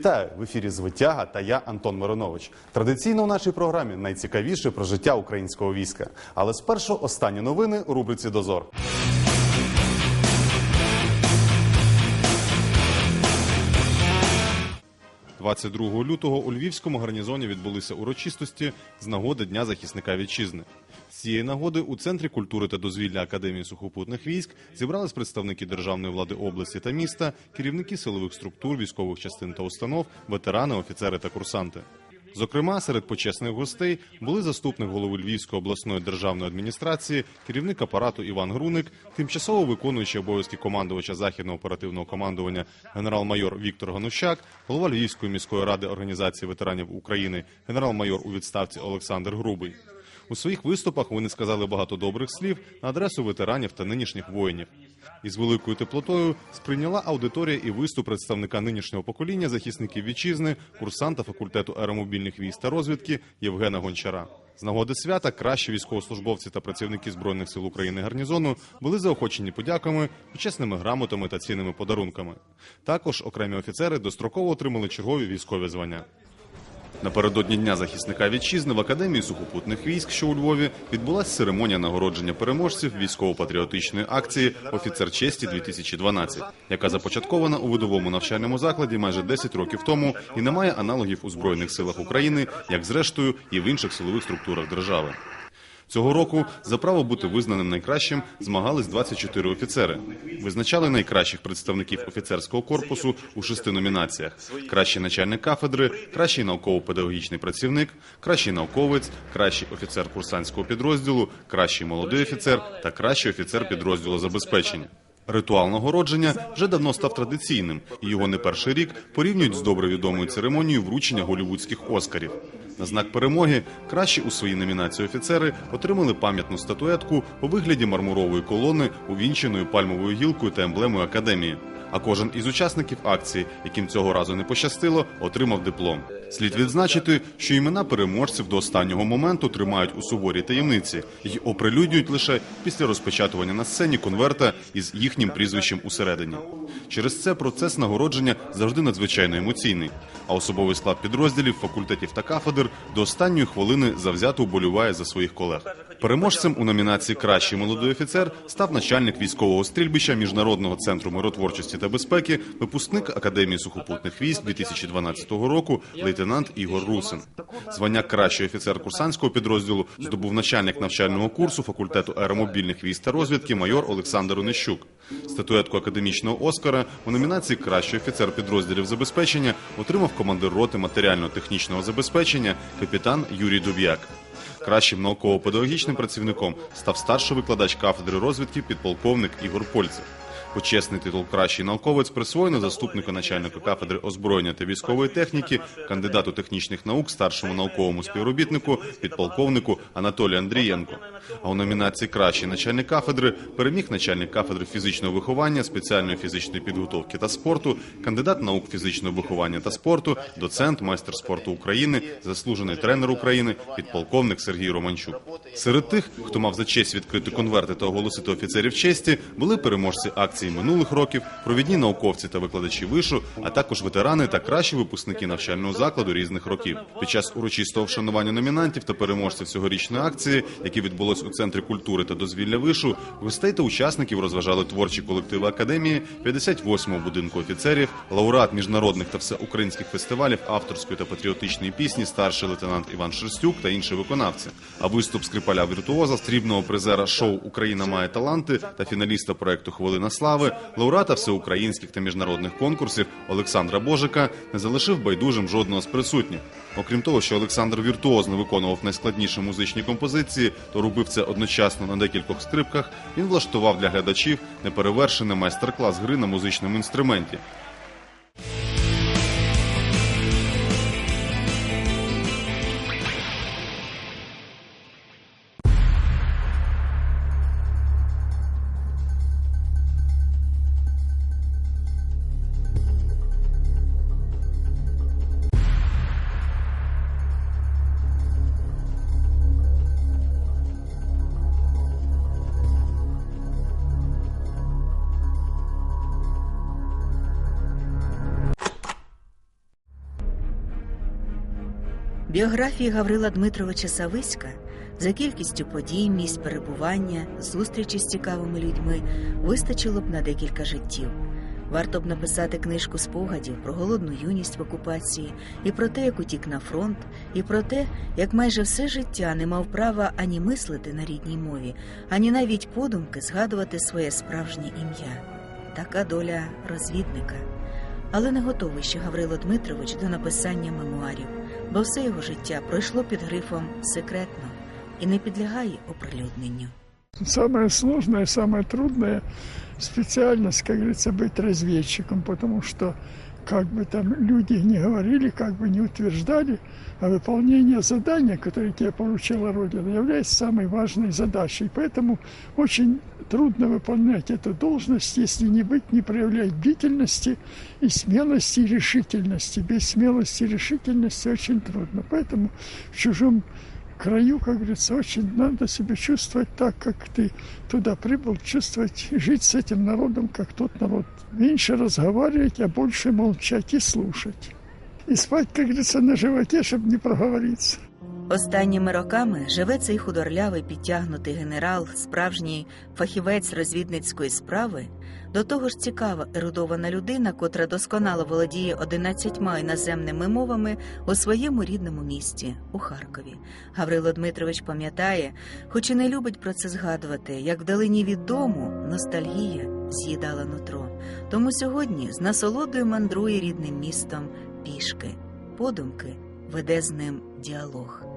Вітаю в ефірі Звитяга та я Антон Миронович. Традиційно у нашій програмі найцікавіше про життя українського війська. Але спершу останні новини у рубриці Дозор. 22 лютого у Львівському гарнізоні відбулися урочистості з нагоди Дня захисника вітчизни. З цієї нагоди у центрі культури та дозвілля Академії сухопутних військ зібрались представники державної влади області та міста, керівники силових структур, військових частин та установ, ветерани, офіцери та курсанти. Зокрема, серед почесних гостей були заступник голови Львівської обласної державної адміністрації, керівник апарату Іван Груник, тимчасово виконуючий обов'язки командувача західного оперативного командування генерал-майор Віктор Ганущак, голова Львівської міської ради організації ветеранів України, генерал-майор у відставці Олександр Грубий. У своїх виступах вони сказали багато добрих слів на адресу ветеранів та нинішніх воїнів. Із великою теплотою сприйняла аудиторія і виступ представника нинішнього покоління захисників вітчизни, курсанта факультету аеромобільних військ та розвідки Євгена Гончара. З нагоди свята кращі військовослужбовці та працівники збройних сил України гарнізону були заохочені подяками, почесними грамотами та цінними подарунками. Також окремі офіцери достроково отримали чергові військові звання. Напередодні дня захисника вітчизни в академії сухопутних військ, що у Львові, відбулася церемонія нагородження переможців військово-патріотичної акції Офіцер честі 2012 яка започаткована у видовому навчальному закладі майже 10 років тому і не має аналогів у збройних силах України, як зрештою і в інших силових структурах держави. Цього року за право бути визнаним найкращим змагались 24 офіцери. Визначали найкращих представників офіцерського корпусу у шести номінаціях: кращий начальник кафедри, кращий науково-педагогічний працівник, кращий науковець, кращий офіцер курсантського підрозділу, кращий молодий офіцер та кращий офіцер підрозділу забезпечення. Ритуал нагородження вже давно став традиційним, і його не перший рік порівнюють з добре відомою церемонією вручення голівудських оскарів. На знак перемоги кращі у своїй номінації офіцери отримали пам'ятну статуетку у вигляді мармурової колони, увінченої пальмовою гілкою та емблемою академії. А кожен із учасників акції, яким цього разу не пощастило, отримав диплом. Слід відзначити, що імена переможців до останнього моменту тримають у суворій таємниці і оприлюднюють лише після розпечатування на сцені конверта із їхнім прізвищем усередині. Через це процес нагородження завжди надзвичайно емоційний, а особовий склад підрозділів, факультетів та кафедр до останньої хвилини завзято уболюває за своїх колег. Переможцем у номінації Кращий молодий офіцер став начальник військового стрільбища Міжнародного центру миротворчості та безпеки, випускник Академії сухопутних військ 2012 року, лейтенант Ігор Русин. Звання кращий офіцер курсантського підрозділу здобув начальник навчального курсу факультету аеромобільних військ та розвідки майор Олександр Онищук. Статуетку академічного Оскара у номінації Кращий офіцер підрозділів забезпечення отримав командир роти матеріально-технічного забезпечення капітан Юрій Дуб'як. Кращим науково-педагогічним працівником став старший викладач кафедри розвідки підполковник Ігор Польцев. Почесний титул кращий науковець присвоєно заступнику начальника кафедри озброєння та військової техніки, кандидату технічних наук, старшому науковому співробітнику, підполковнику Анатолію Андрієнко. А у номінації Кращий начальник кафедри переміг начальник кафедри фізичного виховання, спеціальної фізичної підготовки та спорту, кандидат наук фізичного виховання та спорту, доцент, майстер спорту України, заслужений тренер України, підполковник Сергій Романчук. Серед тих, хто мав за честь відкрити конверти та оголосити офіцерів честі, були переможці акції минулих років, провідні науковці та викладачі вишу, а також ветерани та кращі випускники навчального закладу різних років. Під час урочистого вшанування номінантів та переможців цьогорічної акції, які відбулось у центрі культури та дозвілля вишу, гостей та учасників розважали творчі колективи академії, 58-го будинку офіцерів, лауреат міжнародних та всеукраїнських фестивалів авторської та патріотичної пісні, старший лейтенант Іван Шерстюк та інші виконавці. А виступ скрипаля віртуоза, стрібного призера шоу Україна має таланти та фіналіста проекту Хвилина слави, лауреата всеукраїнських та міжнародних конкурсів Олександра Божика не залишив байдужим жодного з присутніх. Окрім того, що Олександр віртуозно виконував найскладніші музичні композиції, то робив це одночасно на декількох скрипках. Він влаштував для глядачів неперевершений майстер-клас гри на музичному інструменті. Біографії Гаврила Дмитровича Сависька за кількістю подій, місць перебування, зустрічі з цікавими людьми вистачило б на декілька життів. Варто б написати книжку спогадів про голодну юність в окупації, і про те, як утік на фронт, і про те, як майже все життя не мав права ані мислити на рідній мові, ані навіть подумки згадувати своє справжнє ім'я. Така доля розвідника. Але не готовий ще Гаврило Дмитрович до написання мемуарів, бо все його життя пройшло під грифом секретно і не підлягає оприлюдненню. Самое сложное, самое трудное специальность, как говорится, быть разведчиком, потому что как бы там люди не говорили, как бы не утверждали, а выполнение задания, которое тебе поручила Родина, является самой важной задачей. Поэтому очень трудно выполнять эту должность, если не быть, не проявлять бдительности и смелости и решительности. Без смелости и решительности очень трудно. Поэтому в чужом краю, как говорится, очень надо себя чувствовать так, как ты туда прибыл, чувствовать, жить с этим народом, как тот народ. Меньше разговаривать, а больше молчать и слушать. И спать, как говорится, на животе, чтобы не проговориться. Останніми роками живе цей худорлявий підтягнутий генерал, справжній фахівець розвідницької справи, до того ж цікава ерудована людина, котра досконало володіє одинадцятьма іноземними мовами у своєму рідному місті у Харкові. Гаврило Дмитрович пам'ятає, хоч і не любить про це згадувати, як вдалині від дому ностальгія з'їдала нутро. Тому сьогодні з насолодою мандрує рідним містом пішки, подумки веде з ним діалог.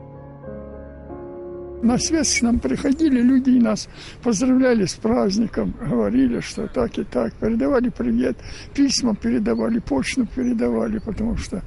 На связь к нам приходили люди и нас поздравляли с праздником, говорили, что так и так, передавали привет, письма передавали, почту передавали, потому что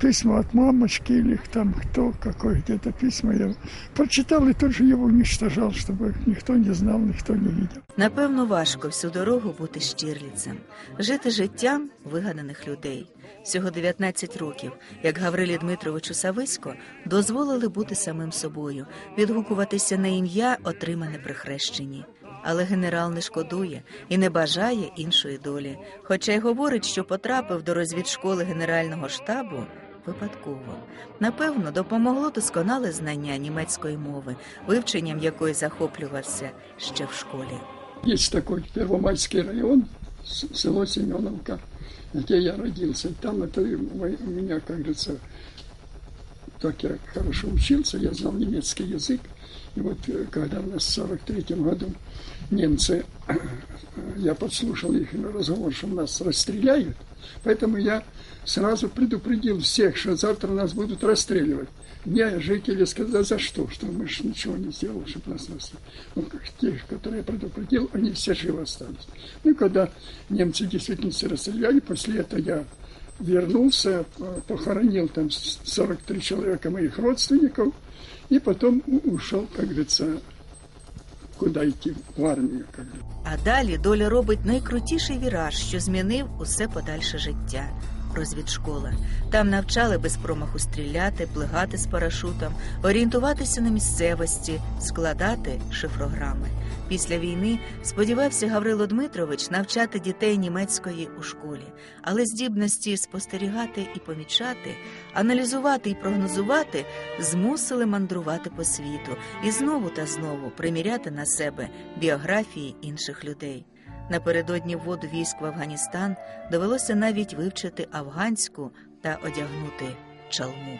письма от мамочки или там кто, какое где-то письма я прочитал и тут же его уничтожал, чтобы никто не знал, никто не видел. Напевно, важко всю дорогу бути щирліцем, жити життям вигаданих людей. Всього 19 років, як Гаврилі Дмитровичу Сависько, дозволили бути самим собою, відгукуватися на ім'я, отримане при хрещенні. Але генерал не шкодує і не бажає іншої долі, хоча й говорить, що потрапив до розвідшколи Генерального штабу випадково. Напевно, допомогло досконале знання німецької мови, вивченням якої захоплювався ще в школі. Есть такой Первомайский район, село Семеновка, где я родился. Там это у меня, как говорится, так я хорошо учился, я знал немецкий язык. И вот э, когда у нас в 43 году немцы, э, я подслушал их разговор, что нас расстреляют, поэтому я сразу предупредил всех, что завтра нас будут расстреливать. Мне жители сказали, за что? Что мы же ничего не сделали, чтобы нас расстреляли. Ну, как те, которые я предупредил, они все живы остались. Ну, когда немцы действительно все расстреляли, после этого я вернулся, э, похоронил там с- 43 человека моих родственников, и потом ушел, как говорится, куда идти, в армию. Как. А далі доля робить найкрутіший віраж, що змінив усе подальше життя. Розвідшкола. Там навчали без промаху стріляти, плигати з парашутом, орієнтуватися на місцевості, складати шифрограми. Після війни сподівався Гаврило Дмитрович навчати дітей німецької у школі, але здібності спостерігати і помічати, аналізувати і прогнозувати змусили мандрувати по світу і знову та знову приміряти на себе біографії інших людей. Напередодні вводу військ в Афганістан довелося навіть вивчити афганську та одягнути чалму.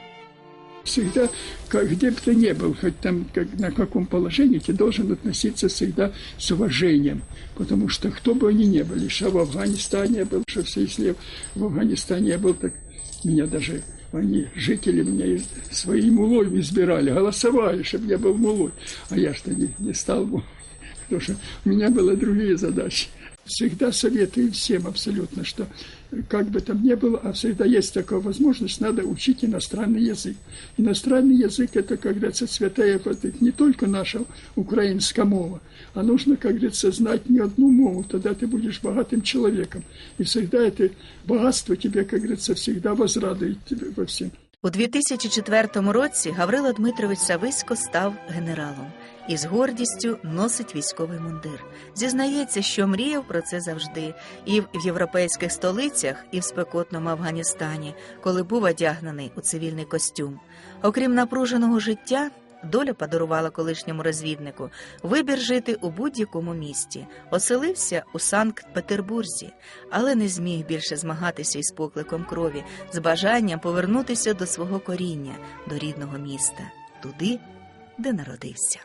Всегда, как, где бы ты ни был, хоть там как, на каком положении, ты должен относиться всегда с уважением. Потому что кто бы они ни были, что в Афганистане был, что все если в Афганистане я был, так меня даже они, жители меня из- своим мулой избирали, голосовали, чтобы я был мулой. А я что не, не стал мулой, потому что у меня были другие задачи. Всегда советую всем абсолютно, что как бы там ни было, а всегда есть такая возможность, надо учить иностранный язык. Иностранный язык это, как говорится, святая вода, не только наша украинская мова, а нужно, как говорится, знать не одну мову, тогда ты будешь богатым человеком. И всегда это богатство тебе, как говорится, всегда возрадует тебе во всем. У 2004 році Гаврило Дмитрович Сависько став генералом і з гордістю носить військовий мундир. Зізнається, що мріяв про це завжди, і в європейських столицях, і в спекотному Афганістані, коли був одягнений у цивільний костюм. Окрім напруженого життя, доля подарувала колишньому розвіднику вибір жити у будь-якому місті. Оселився у Санкт-Петербурзі, але не зміг більше змагатися із покликом крові, з бажанням повернутися до свого коріння, до рідного міста, туди, де народився.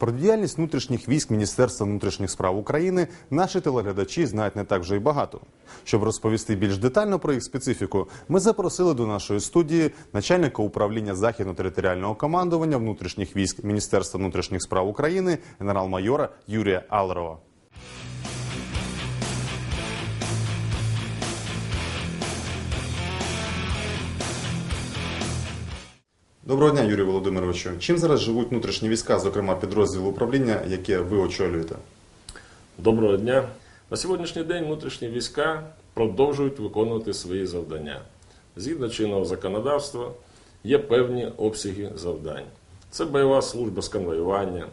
Про діяльність внутрішніх військ Міністерства внутрішніх справ України наші телеглядачі знають не так вже й багато. Щоб розповісти більш детально про їх специфіку, ми запросили до нашої студії начальника управління західно-територіального командування внутрішніх військ Міністерства внутрішніх справ України генерал-майора Юрія Алерова. Доброго дня, Юрій Володимировичу. Чим зараз живуть внутрішні війська, зокрема підрозділ управління, яке ви очолюєте? Доброго дня. На сьогоднішній день внутрішні війська продовжують виконувати свої завдання. Згідно чинного законодавства, є певні обсяги завдань. Це бойова служба з конвоювання,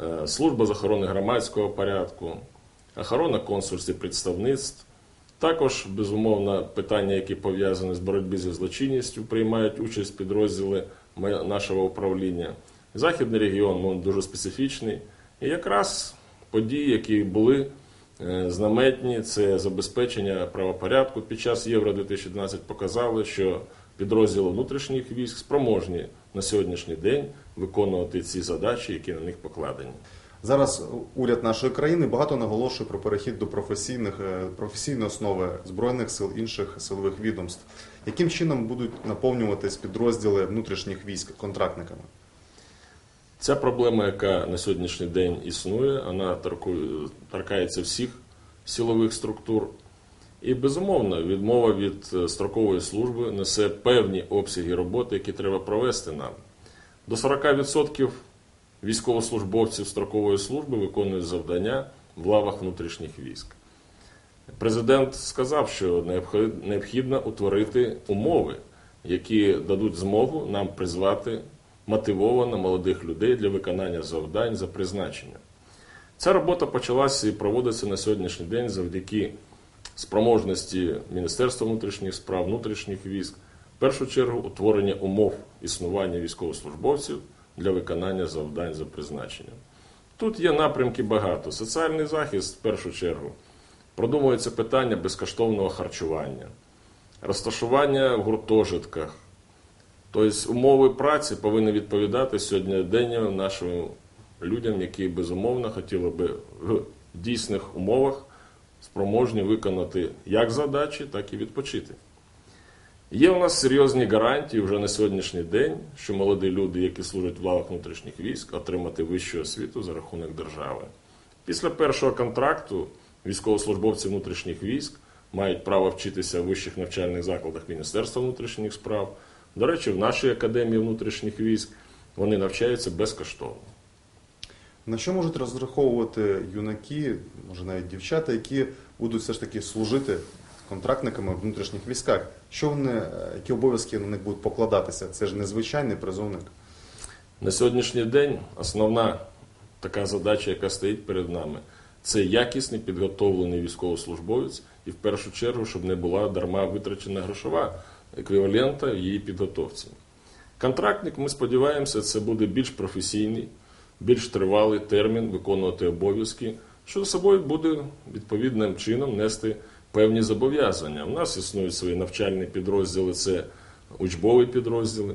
е, служба з охорони громадського порядку, охорона консульств і представництв. Також, безумовно, питання, які пов'язані з боротьбою зі злочинністю, приймають участь підрозділи нашого управління. Західний регіон ну, дуже специфічний. І якраз події, які були е, знаметні, це забезпечення правопорядку під час Євро 2012 показали, що підрозділи внутрішніх військ спроможні на сьогоднішній день виконувати ці задачі, які на них покладені. Зараз уряд нашої країни багато наголошує про перехід до професійних е, професійної основи збройних сил інших силових відомств. Яким чином будуть наповнюватись підрозділи внутрішніх військ контрактниками? Ця проблема, яка на сьогоднішній день існує, вона торкається всіх силових структур. І безумовно, відмова від е, строкової служби несе певні обсяги роботи, які треба провести нам. До 40% військовослужбовців строкової служби виконують завдання в лавах внутрішніх військ. Президент сказав, що необхідно утворити умови, які дадуть змогу нам призвати мотивовано молодих людей для виконання завдань за призначенням. Ця робота почалася і проводиться на сьогоднішній день завдяки спроможності Міністерства внутрішніх справ, внутрішніх військ, в першу чергу утворення умов існування військовослужбовців для виконання завдань за призначенням. Тут є напрямки багато. Соціальний захист, в першу чергу, продумується питання безкоштовного харчування, розташування в гуртожитках. Тобто умови праці повинні відповідати сьогодні нашим людям, які безумовно хотіли би в дійсних умовах спроможні виконати як задачі, так і відпочити. Є у нас серйозні гарантії вже на сьогоднішній день, що молоді люди, які служать в лавах внутрішніх військ, отримати вищу освіту за рахунок держави. Після першого контракту військовослужбовці внутрішніх військ мають право вчитися в вищих навчальних закладах Міністерства внутрішніх справ. До речі, в нашій академії внутрішніх військ вони навчаються безкоштовно. На що можуть розраховувати юнаки, може навіть дівчата, які будуть все ж таки служити контрактниками в внутрішніх військах? Що вони, е, які обов'язки на них будуть покладатися? Це ж незвичайний призовник. На сьогоднішній день основна така задача, яка стоїть перед нами, це якісний підготовлений військовослужбовець, і в першу чергу, щоб не була дарма витрачена грошова еквівалента її підготовці. Контрактник, ми сподіваємося, це буде більш професійний, більш тривалий термін виконувати обов'язки, що за собою буде відповідним чином нести певні зобов'язання. У нас існують свої навчальні підрозділи, це учбові підрозділи.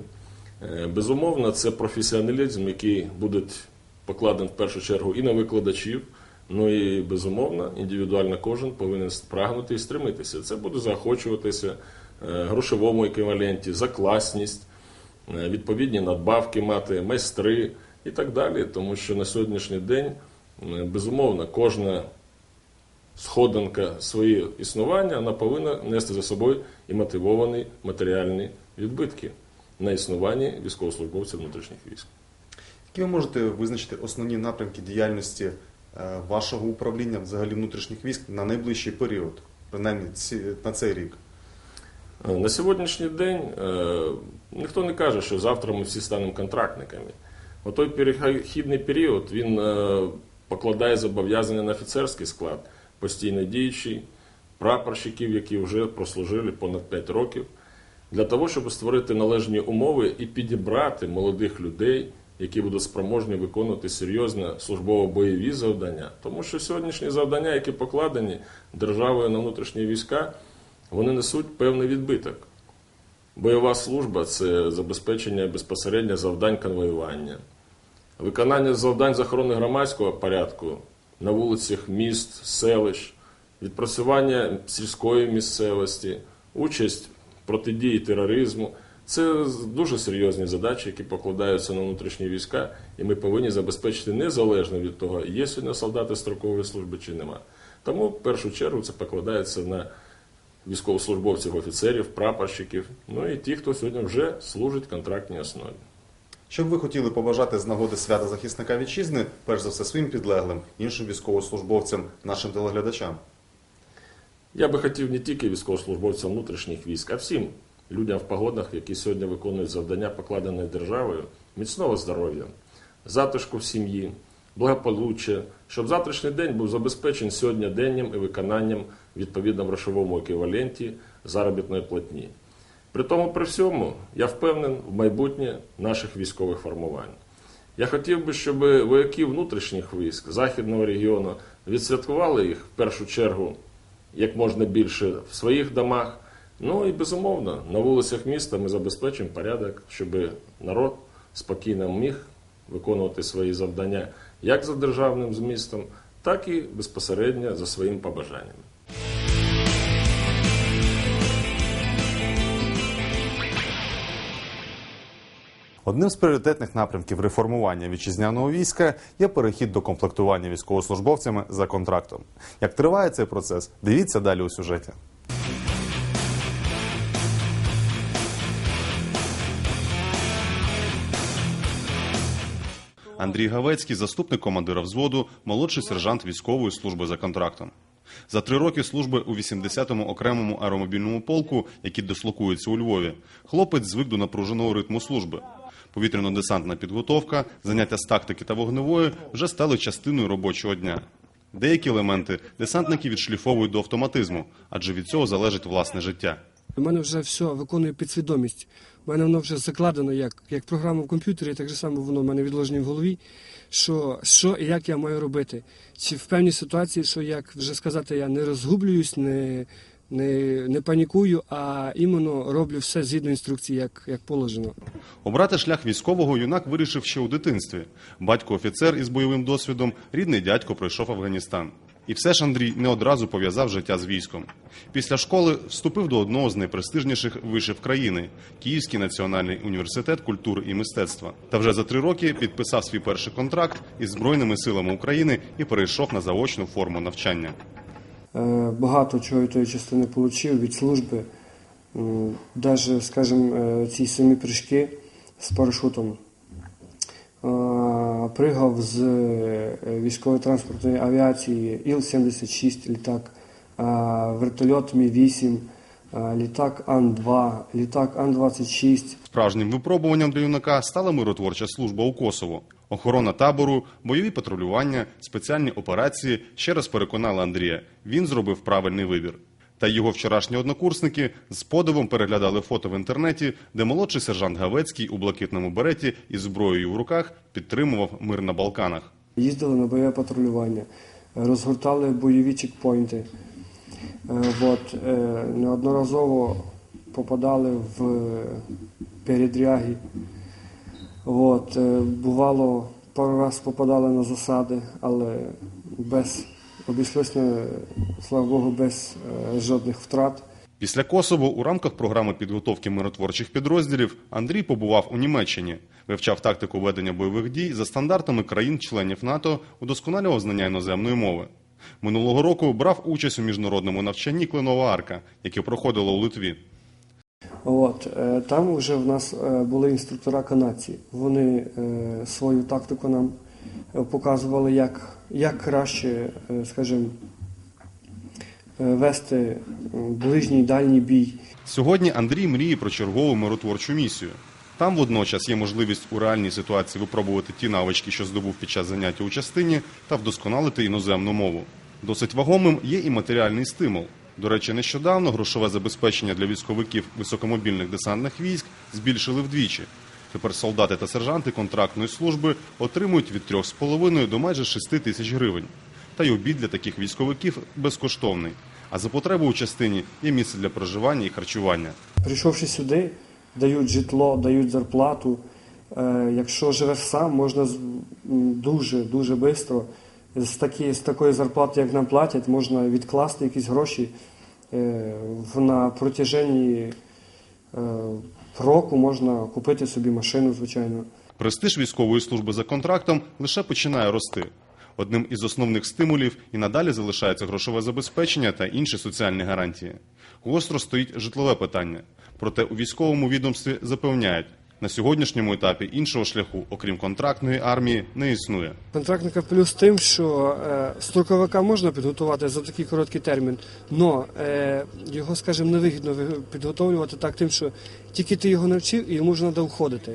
Е, Безумовно, це професіоналізм, який буде покладений в першу чергу і на викладачів. Ну і безумовно, індивідуально кожен повинен прагнути і стремитися. Це буде заохочуватися е, грошовому еквіваленті, за класність, е, відповідні надбавки мати, майстри і так далі. Тому що на сьогоднішній день, безумовно, кожна сходинка своє існування вона повинна нести за собою і мотивовані матеріальні відбитки на існуванні військовослужбовців внутрішніх військ. Які ви можете визначити основні напрямки діяльності е, вашого управління взагалі внутрішніх військ на найближчий період, принаймні на цей рік? Е, На сьогоднішній день е, ніхто не каже, що завтра ми всі станемо контрактниками. Отой перехідний період він покладає зобов'язання на офіцерський склад, постійно діючий, прапорщиків, які вже прослужили понад 5 років, для того, щоб створити належні умови і підібрати молодих людей, які будуть спроможні виконувати серйозно службово-бойові завдання. Тому що сьогоднішні завдання, які покладені державою на внутрішні війська, вони несуть певний відбиток. Бойова служба це забезпечення безпосередньо завдань конвоювання, виконання завдань з охорони громадського порядку на вулицях міст, селищ, відпрацювання сільської місцевості, участь протидії тероризму. Це дуже серйозні задачі, які покладаються на внутрішні війська, і ми повинні забезпечити незалежно від того, є сьогодні солдати строкової служби чи нема. Тому в першу чергу це покладається на військовослужбовців, офіцерів, прапорщиків, ну і ті, хто сьогодні вже служить контрактній основі. Що б ви хотіли побажати з нагоди свята захисника вітчизни, перш за все своїм підлеглим, іншим військовослужбовцям, нашим телеглядачам? Я би хотів не тільки військовослужбовцям внутрішніх військ, а всім людям в погодах, які сьогодні виконують завдання, покладені державою, міцного здоров'я, затишку в сім'ї, благополуччя, щоб завтрашній день був забезпечений сьогоднішнім і виконанням відповідно в грошовому еквіваленті заробітної платні. При тому, при всьому, я впевнений в майбутнє наших військових формувань. Я хотів би, щоб вояки внутрішніх військ Західного регіону відсвяткували їх в першу чергу як можна більше в своїх домах. Ну і безумовно, на вулицях міста ми забезпечимо порядок, щоб народ спокійно міг виконувати свої завдання як за державним змістом, так і безпосередньо за своїм побажанням. Одним з пріоритетних напрямків реформування вітчизняного війська є перехід до комплектування військовослужбовцями за контрактом. Як триває цей процес, дивіться далі у сюжеті. Андрій Гавецький, заступник командира взводу, молодший сержант військової служби за контрактом. За три роки служби у 80-му окремому аеромобільному полку, який дислокується у Львові, хлопець звик до напруженого ритму служби. Повітряно-десантна підготовка, заняття з тактики та вогневої вже стали частиною робочого дня. Деякі елементи десантники відшліфовують до автоматизму, адже від цього залежить власне життя. У мене вже все виконує підсвідомість. У мене воно вже закладено як, як програма в комп'ютері, так само воно в мене відложено в голові. Що, що і як я маю робити. Чи в певній ситуації, що як вже сказати, я не розгублююсь, не, не, не панікую, а іменно роблю все згідно інструкції, як, як положено. Обрати шлях військового юнак вирішив ще у дитинстві. Батько офіцер із бойовим досвідом, рідний дядько пройшов Афганістан. І все ж Андрій не одразу пов'язав життя з військом. Після школи вступив до одного з найпрестижніших вишів країни Київський національний університет культури і мистецтва. Та вже за три роки підписав свій перший контракт із Збройними силами України і перейшов на заочну форму навчання. Е, Багато чого тої частини отримав від служби. Навіть, скажімо, ці самі прыжки з парашутом. Е, Пригав з е, військової транспортної авіації Іл-76 літак, е, вертольот Мі-8, е, літак Ан-2, літак Ан-26. Справжнім випробуванням для юнака стала миротворча служба у Косово. Охорона табору, бойові патрулювання, спеціальні операції ще раз переконали Андрія. Він зробив правильний вибір. Та його вчорашні однокурсники з подивом переглядали фото в інтернеті, де молодший сержант Гавецький у блакитному береті із зброєю в руках підтримував мир на Балканах. Їздили на бойове патрулювання, розгортали бойові чекпоінти. Е, От, е, неодноразово попадали в передряги. От, е, бувало, пару раз попадали на засади, але без обійшлося, слава Богу, без е, жодних втрат. Після Косово у рамках програми підготовки миротворчих підрозділів Андрій побував у Німеччині, вивчав тактику ведення бойових дій за стандартами країн-членів НАТО, удосконалював знання іноземної мови. Минулого року брав участь у міжнародному навчанні Кленова Арка, яке проходило у Литві. От, е, там вже в нас е, були інструктора канадці. Вони е, свою тактику нам показували, як, як краще, скажімо, вести ближній дальній бій. Сьогодні Андрій мріє про чергову миротворчу місію. Там водночас є можливість у реальній ситуації випробувати ті навички, що здобув під час заняття у частині, та вдосконалити іноземну мову. Досить вагомим є і матеріальний стимул. До речі, нещодавно грошове забезпечення для військовиків високомобільних десантних військ збільшили вдвічі. Тепер солдати та сержанти контрактної служби отримують від 3,5 до майже 6 тисяч гривень. Та й обід для таких військовиків безкоштовний. А за потреби у частині є місце для проживання і харчування. Прийшовши сюди, дають житло, дають зарплату. Е, Якщо живеш сам, можна дуже дуже швидко з, такі, з такої зарплати, як нам платять, можна відкласти якісь гроші е, в- на протяженні е, року можна купити собі машину, звичайно. Престиж військової служби за контрактом лише починає рости. Одним із основних стимулів і надалі залишається грошове забезпечення та інші соціальні гарантії. Гостро стоїть житлове питання. Проте у військовому відомстві запевняють, на сьогоднішньому етапі іншого шляху, окрім контрактної армії, не існує. Контрактника плюс тим, що е, строковика можна підготувати за такий короткий термін, але його, скажімо, невигідно підготовлювати так тим, що тільки ти його навчив і йому вже треба входити.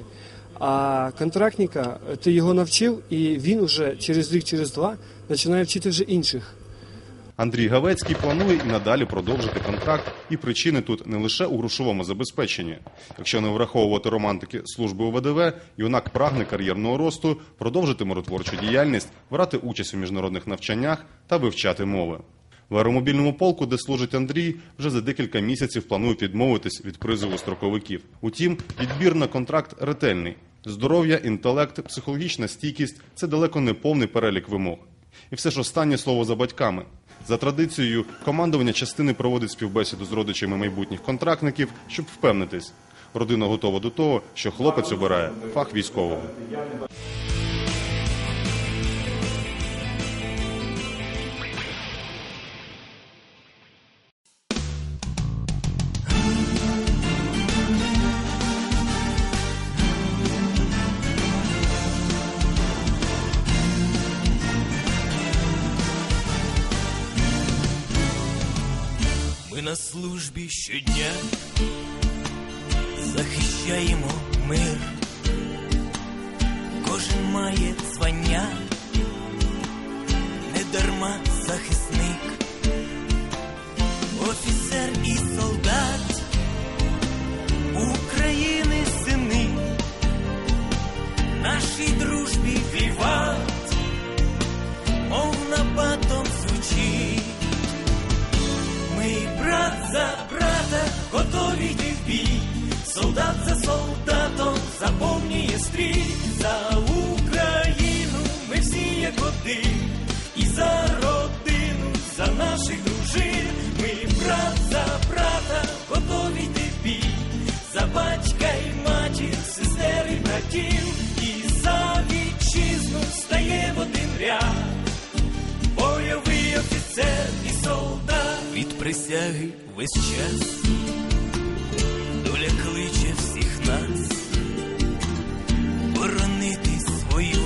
А контрактника е, ти його навчив, і він уже через рік, через два починає вчити вже інших. Андрій Гавецький планує і надалі продовжити контракт, і причини тут не лише у грошовому забезпеченні. Якщо не враховувати романтики служби УВДВ, юнак прагне кар'єрного росту, продовжити миротворчу діяльність, брати участь у міжнародних навчаннях та вивчати мови. В аеромобільному полку, де служить Андрій, вже за декілька місяців планують відмовитись від призову строковиків. Утім, відбір на контракт ретельний. Здоров'я, інтелект, психологічна стійкість це далеко не повний перелік вимог. І все ж останнє слово за батьками. За традицією, командування частини проводить співбесіду з родичами майбутніх контрактників, щоб впевнитись. Родина готова до того, що хлопець обирає фах військового. Службі щодня захищаємо мир. Кожен має звання, і і за вітчизну стає в один ряд. Бойовий офіцер і солдат. Від присяги весь час. Доля кличе всіх нас. Боронити свою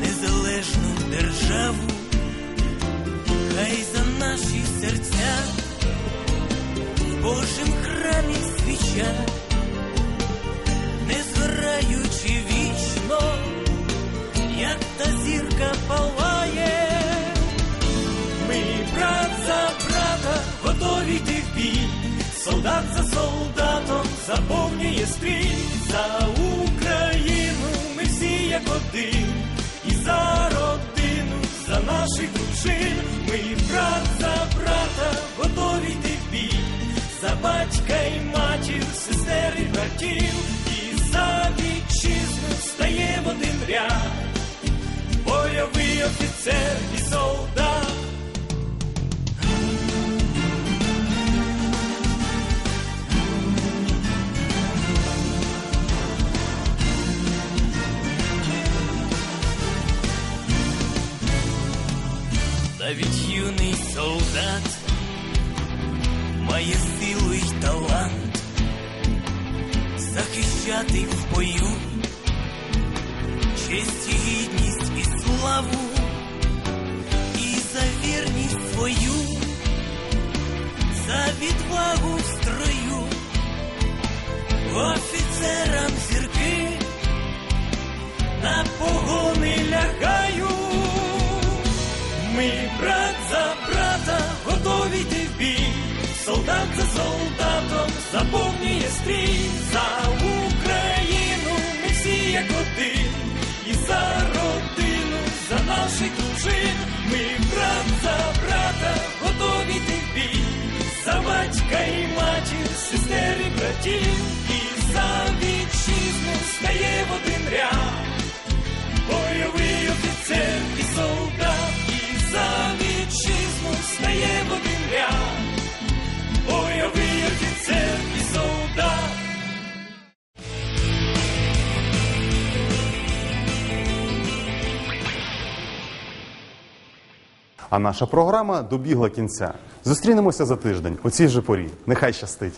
незалежну державу, хай за наші серця в Божим храмі свіча, солдат за солдатом заповнює стрій, за Україну ми всі як один, і за родину, за наших дружин, ми брат за брата готові йти в бій, за батька і матір, сестер і братів, і за вітчизну стає один ряд. Бойовий офіцер і солдат. Має силу й талант захищати в бою честь і гідність і славу, і за вірність свою, за відвагу в строю, офіцерам зірки на погони заповнює стрій за Україну. Ми всі як один, і за родину, за наших дружин. Ми А наша програма добігла кінця. Зустрінемося за тиждень у цій же порі. Нехай щастить.